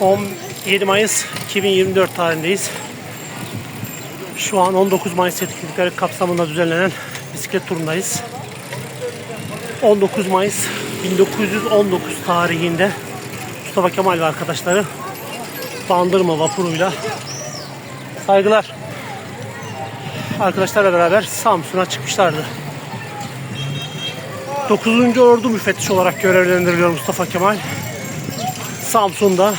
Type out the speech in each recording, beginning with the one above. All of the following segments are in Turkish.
17 Mayıs 2024 tarihindeyiz. Şu an 19 Mayıs etkinlikleri kapsamında düzenlenen bisiklet turundayız. 19 Mayıs 1919 tarihinde Mustafa Kemal ve arkadaşları Bandırma vapuruyla saygılar arkadaşlarla beraber Samsun'a çıkmışlardı. 9. Ordu müfettiş olarak görevlendiriliyor Mustafa Kemal. Samsun'da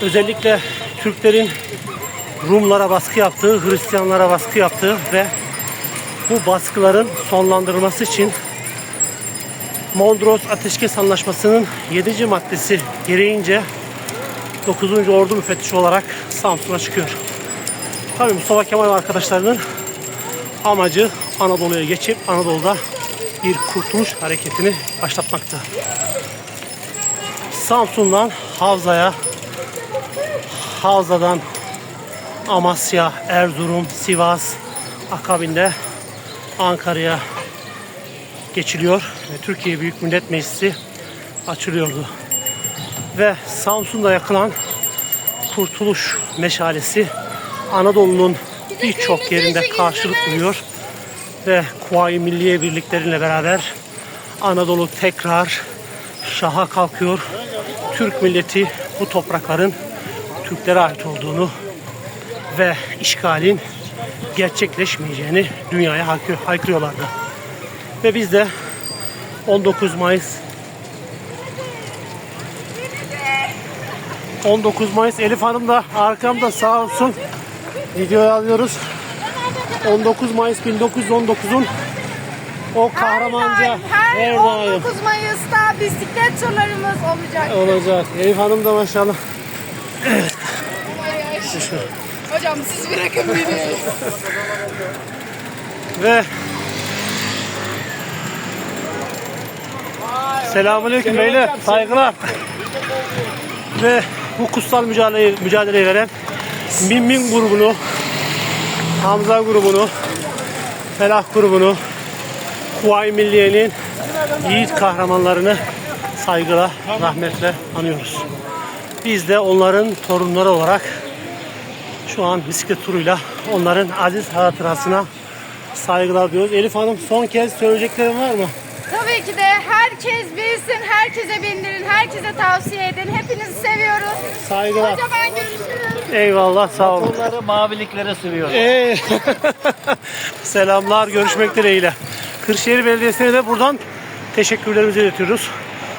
özellikle Türklerin Rumlara baskı yaptığı, Hristiyanlara baskı yaptığı ve bu baskıların sonlandırılması için Mondros Ateşkes Anlaşması'nın 7. maddesi gereğince 9. Ordu müfettişi olarak Samsun'a çıkıyor. Tabii Mustafa Kemal ve arkadaşlarının amacı Anadolu'ya geçip Anadolu'da bir kurtuluş hareketini başlatmaktı. Samsun'dan Havza'ya, Havza'dan Amasya, Erzurum, Sivas, akabinde Ankara'ya geçiliyor ve Türkiye Büyük Millet Meclisi açılıyordu. Ve Samsun'da yakılan Kurtuluş Meşalesi Anadolu'nun birçok yerinde karşılık buluyor ve Kuvayi Milliye birlikleriyle beraber Anadolu tekrar şaha kalkıyor. Türk milleti bu toprakların Türklere ait olduğunu ve işgalin gerçekleşmeyeceğini dünyaya haykır- haykırıyorlardı. Ve biz de 19 Mayıs 19 Mayıs Elif Hanım da arkamda sağ olsun videoyu alıyoruz. 19 Mayıs 1919'un o kahramanca her, her her daim 19 Mayıs'ta bisiklet turlarımız olacak. olacak. Elif Hanım da maşallah. Hocam siz bırakın beni. Ve Selamünaleyküm beyler. Saygılar. Ve bu kutsal mücadeleyi, mücadeleyi veren Min Min grubunu, Hamza grubunu, Felah grubunu, Kuvayi Milliye'nin yiğit kahramanlarını saygıyla, rahmetle anıyoruz. Biz de onların torunları olarak şu an bisiklet turuyla onların aziz hatırasına saygılar diyoruz. Elif Hanım son kez söyleyeceklerin var mı? Tabii ki de herkes bilsin, herkese bindirin, herkese tavsiye edin. Hepinizi seviyoruz. Saygılar. Kocaman görüşürüz. Eyvallah sağ olun. Onları maviliklere sürüyor. Ee, selamlar görüşmek dileğiyle. Kırşehir Belediyesi'ne de buradan teşekkürlerimizi iletiyoruz.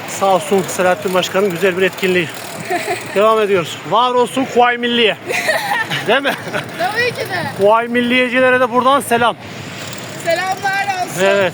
Sağ olsun Selahattin Başkan'ın güzel bir etkinliği. Devam ediyoruz. Var olsun Kuvayi Milliye. Değil mi? Tabii ki de. Kuvayi Milliyecilere de buradan selam. Selamlar olsun. Evet.